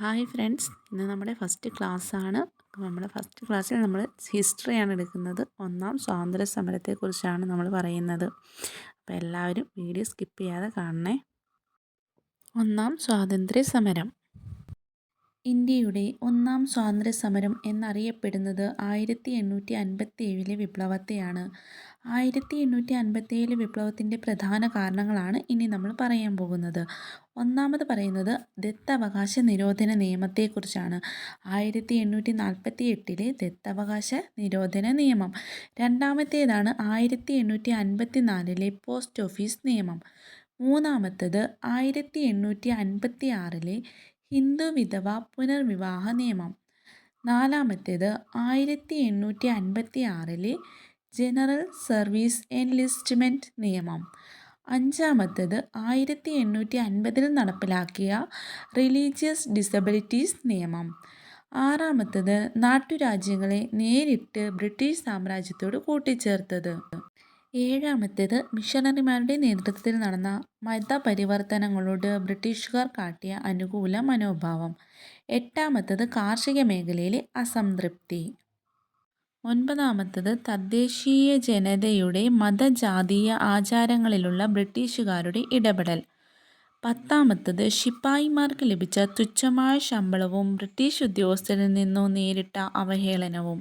Hi friends ഇന്ന് നമ്മുടെ first class ക്ലാസ്സാണ് നമ്മുടെ ഫസ്റ്റ് ക്ലാസ്സിൽ നമ്മൾ ഹിസ്റ്ററിയാണ് എടുക്കുന്നത്. ഒന്നാം സ്വാതന്ത്ര്യ സമരത്തെക്കുറിച്ചാണ് നമ്മൾ പറയുന്നത്. അപ്പോൾ എല്ലാവരും വീഡിയോ സ്കിപ്പ് ചെയ്യാതെ കാണണേ. ഒന്നാം സ്വാതന്ത്ര്യ സമരം. ഇന്ത്യയുടെ ഒന്നാം സ്വാതന്ത്ര്യ സമരം എന്നറിയപ്പെടുന്നത് ആയിരത്തി എണ്ണൂറ്റി അൻപത്തി ഏഴിലെ വിപ്ലവത്തെയാണ്. ആയിരത്തി എണ്ണൂറ്റി അൻപത്തി ഏഴിലെ വിപ്ലവത്തിന്റെ പ്രധാന കാരണങ്ങളാണ് ഇനി നമ്മൾ പറയാൻ പോകുന്നത്. ഒന്നാമത് പറയുന്നത് ദത്തവകാശ നിരോധന നിയമത്തെക്കുറിച്ചാണ്. ആയിരത്തി എണ്ണൂറ്റി നാൽപ്പത്തി എട്ടിലെ ദത്തവകാശ നിരോധന നിയമം. രണ്ടാമത്തേതാണ് ആയിരത്തി എണ്ണൂറ്റി അൻപത്തി നാലിലെ പോസ്റ്റ് ഓഫീസ് നിയമം. മൂന്നാമത്തത് ആയിരത്തി എണ്ണൂറ്റി അൻപത്തി ആറിലെ ഹിന്ദു വിധവ പുനർവിവാഹ നിയമം. നാലാമത്തേത് ആയിരത്തി എണ്ണൂറ്റി അൻപത്തി ആറിലെ ജനറൽ സർവീസ് എൻലിസ്റ്റ്മെന്റ് നിയമം. അഞ്ചാമത്തേത് ആയിരത്തി എണ്ണൂറ്റി അൻപതിൽ നടപ്പിലാക്കിയ റിലീജിയസ് ഡിസബിലിറ്റീസ് നിയമം. ആറാമത്തേത് നാട്ടുരാജ്യങ്ങളെ നേരിട്ട് ബ്രിട്ടീഷ് സാമ്രാജ്യത്തോട് കൂട്ടിച്ചേർത്തത്. ഏഴാമത്തേത് മിഷണറിമാരുടെ നേതൃത്വത്തിൽ നടന്ന മതപരിവർത്തനങ്ങളോട് ബ്രിട്ടീഷുകാർ കാട്ടിയ അനുകൂല മനോഭാവം. എട്ടാമത്തേത് കാർഷിക മേഖലയിലെ അസംതൃപ്തി. ഒൻപതാമത്തത് തദ്ദേശീയ ജനതയുടെ മതജാതീയ ആചാരങ്ങളിലുള്ള ബ്രിട്ടീഷുകാരുടെ ഇടപെടൽ. പത്താമത്തത് ശിപ്പായിമാർക്ക് ലഭിച്ച തുച്ഛമായ ശമ്പളവും ബ്രിട്ടീഷ് ഉദ്യോഗസ്ഥരിൽ നിന്നു നേരിട്ട അവഹേളനവും.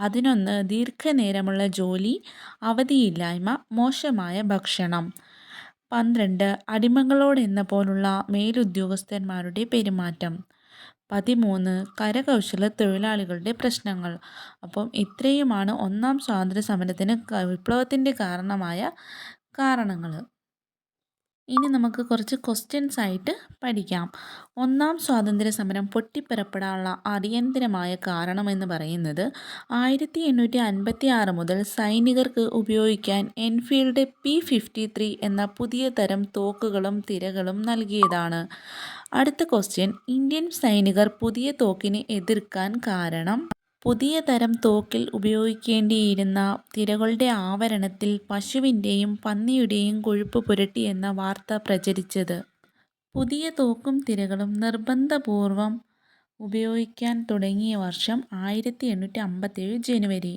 പതിനൊന്ന് ദീർഘനേരമുള്ള ജോലി അവധിയില്ലായ്മ മോശമായ ഭക്ഷണം. പന്ത്രണ്ട് അടിമകളോടെന്ന പോലുള്ള മേലുദ്യോഗസ്ഥന്മാരുടെ പെരുമാറ്റം. പതിമൂന്ന് കരകൗശല തൊഴിലാളികളുടെ പ്രശ്നങ്ങൾ. അപ്പം ഇത്രയുമാണ് ഒന്നാം സ്വാതന്ത്ര്യ സമരത്തിന് വിപ്ലവത്തിന്റെ കാരണമായ കാരണങ്ങൾ ഇനി നമുക്ക് കുറച്ച് ക്വസ്റ്റ്യൻസ് ആയിട്ട് പഠിക്കാം. ഒന്നാം സ്വാതന്ത്ര്യ സമരം പൊട്ടിപ്പുറപ്പെടാനുള്ള അടിയന്തരമായ കാരണമെന്ന് പറയുന്നത് ആയിരത്തി എണ്ണൂറ്റി അൻപത്തി ആറ് മുതൽ സൈനികർക്ക് ഉപയോഗിക്കാൻ എൻഫീൽഡ് പി ഫിഫ്റ്റി ത്രീ എന്ന പുതിയ തരം തോക്കുകളും തിരകളും നൽകിയതാണ്. അടുത്ത ക്വസ്റ്റ്യൻ ഇന്ത്യൻ സൈനികർ പുതിയ തോക്കിനെ എതിർക്കാൻ കാരണം? പുതിയ തരം തോക്കിൽ ഉപയോഗിക്കേണ്ടിയിരുന്ന തിരകളുടെ ആവരണത്തിൽ പശുവിന്റെയും പന്നിയുടെയും കൊഴുപ്പ് പുരട്ടി എന്ന വാർത്ത പ്രചരിച്ചത്. പുതിയ തോക്കും തിരകളും നിർബന്ധപൂർവം ഉപയോഗിക്കാൻ തുടങ്ങിയ വർഷം ആയിരത്തി എണ്ണൂറ്റി അമ്പത്തേഴ് ജനുവരി.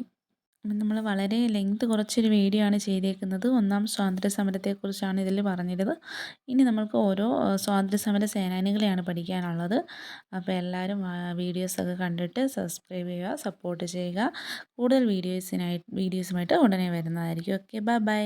നമ്മൾ വളരെ ലെങ്ത് കുറച്ചൊരു വീഡിയോ ആണ് ചെയ്തേക്കുന്നത്. ഒന്നാം സ്വാതന്ത്ര്യ സമരത്തെക്കുറിച്ചാണ് ഇതിൽ പറഞ്ഞത് ഇനി നമ്മൾക്ക് ഓരോ സ്വാതന്ത്ര്യ സമര സേനാനികളെയാണ് പഠിക്കാനുള്ളത്. അപ്പോൾ എല്ലാവരും വീഡിയോസൊക്കെ കണ്ടിട്ട് സബ്സ്ക്രൈബ് ചെയ്യുക സപ്പോർട്ട് ചെയ്യുക. കൂടുതൽ വീഡിയോസിനായി വീഡിയോസുമായിട്ട് ഉടനെ വരുന്നതായിരിക്കും. Okay bye bye